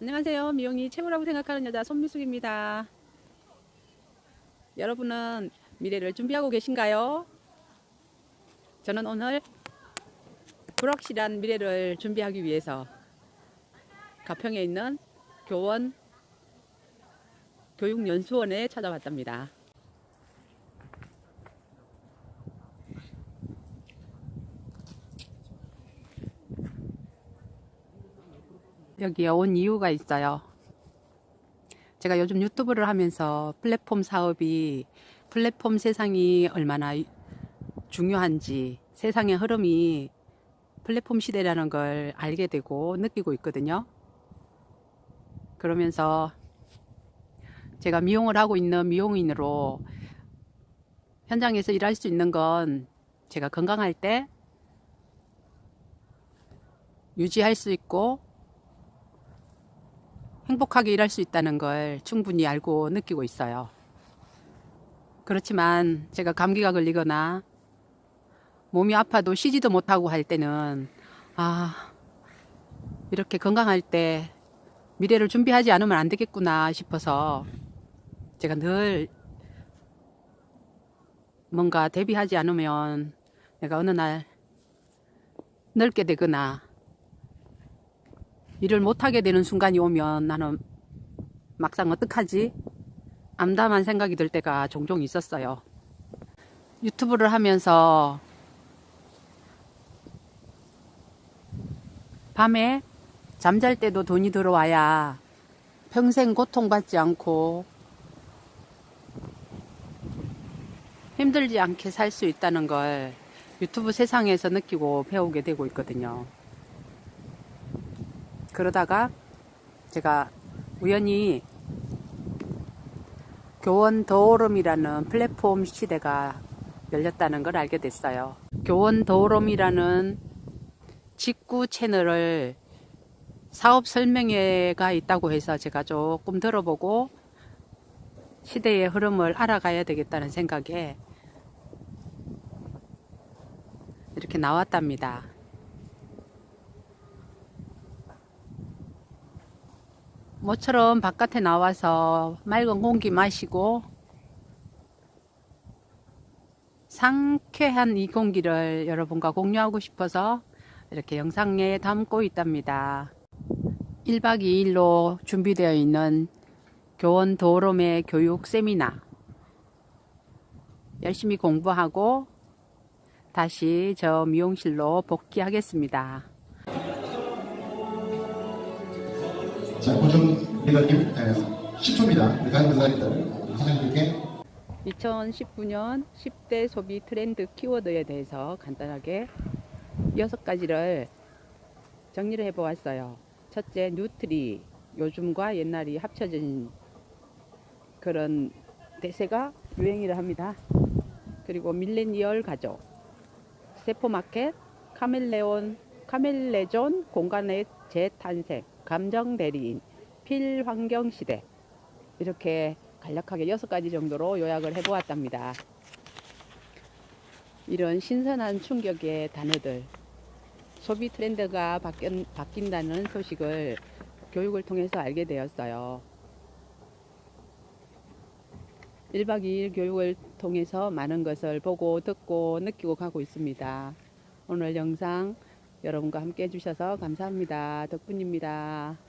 안녕하세요. 미용이 최고라고 생각하는 여자 손미숙입니다. 여러분은 미래를 준비하고 계신가요? 저는 오늘 불확실한 미래를 준비하기 위해서 가평에 있는 교원 교육연수원에 찾아왔답니다. 여기에 온 이유가 있어요. 제가 요즘 유튜브를 하면서 플랫폼 사업이 플랫폼 세상이 얼마나 중요한지 세상의 흐름이 플랫폼 시대라는 걸 알게 되고 느끼고 있거든요. 그러면서 제가 미용을 하고 있는 미용인으로 현장에서 일할 수 있는 건 제가 건강할 때 유지할 수 있고 행복하게 일할 수 있다는 걸 충분히 알고 느끼고 있어요. 그렇지만 제가 감기가 걸리거나 몸이 아파도 쉬지도 못하고 할 때는 아, 이렇게 건강할 때 미래를 준비하지 않으면 안 되겠구나 싶어서 제가 늘 뭔가 대비하지 않으면 내가 어느 날 늙게 되거나 일을 못하게 되는 순간이 오면 나는 막상 어떡하지? 암담한 생각이 들 때가 종종 있었어요. 유튜브를 하면서 밤에 잠잘 때도 돈이 들어와야 평생 고통받지 않고 힘들지 않게 살 수 있다는 걸 유튜브 세상에서 느끼고 배우게 되고 있거든요. 그러다가 제가 우연히 교원 더오름이라는 플랫폼 시대가 열렸다는 걸 알게 됐어요. 교원 더오름이라는 직구 채널을 사업 설명회가 있다고 해서 제가 조금 들어보고 시대의 흐름을 알아가야 되겠다는 생각에 이렇게 나왔답니다. 모처럼 바깥에 나와서 맑은 공기 마시고 상쾌한 이 공기를 여러분과 공유하고 싶어서 이렇게 영상에 담고 있답니다. 1박 2일로 준비되어 있는 교원 도롬의 교육 세미나 열심히 공부하고 다시 저 미용실로 복귀하겠습니다. 리더님 10초입니다. 우리 사람들 사장님께 2019년 10대 소비 트렌드 키워드에 대해서 간단하게 여섯 가지를 정리를 해보았어요. 첫째, 뉴트리. 요즘과 옛날이 합쳐진 그런 대세가 유행이라 합니다. 그리고 밀레니얼 가족, 세포마켓, 카멜레온, 카멜레존 공간의 재탄생, 감정 대리인, 필환경 시대. 이렇게 간략하게 여섯 가지 정도로 요약을 해보았답니다. 이런 신선한 충격의 단어들, 소비 트렌드가 바뀐, 바뀐다는 소식을 교육을 통해서 알게 되었어요. 1박 2일 교육을 통해서 많은 것을 보고 듣고 느끼고 가고 있습니다. 오늘 영상 여러분과 함께 해주셔서 감사합니다. 덕분입니다.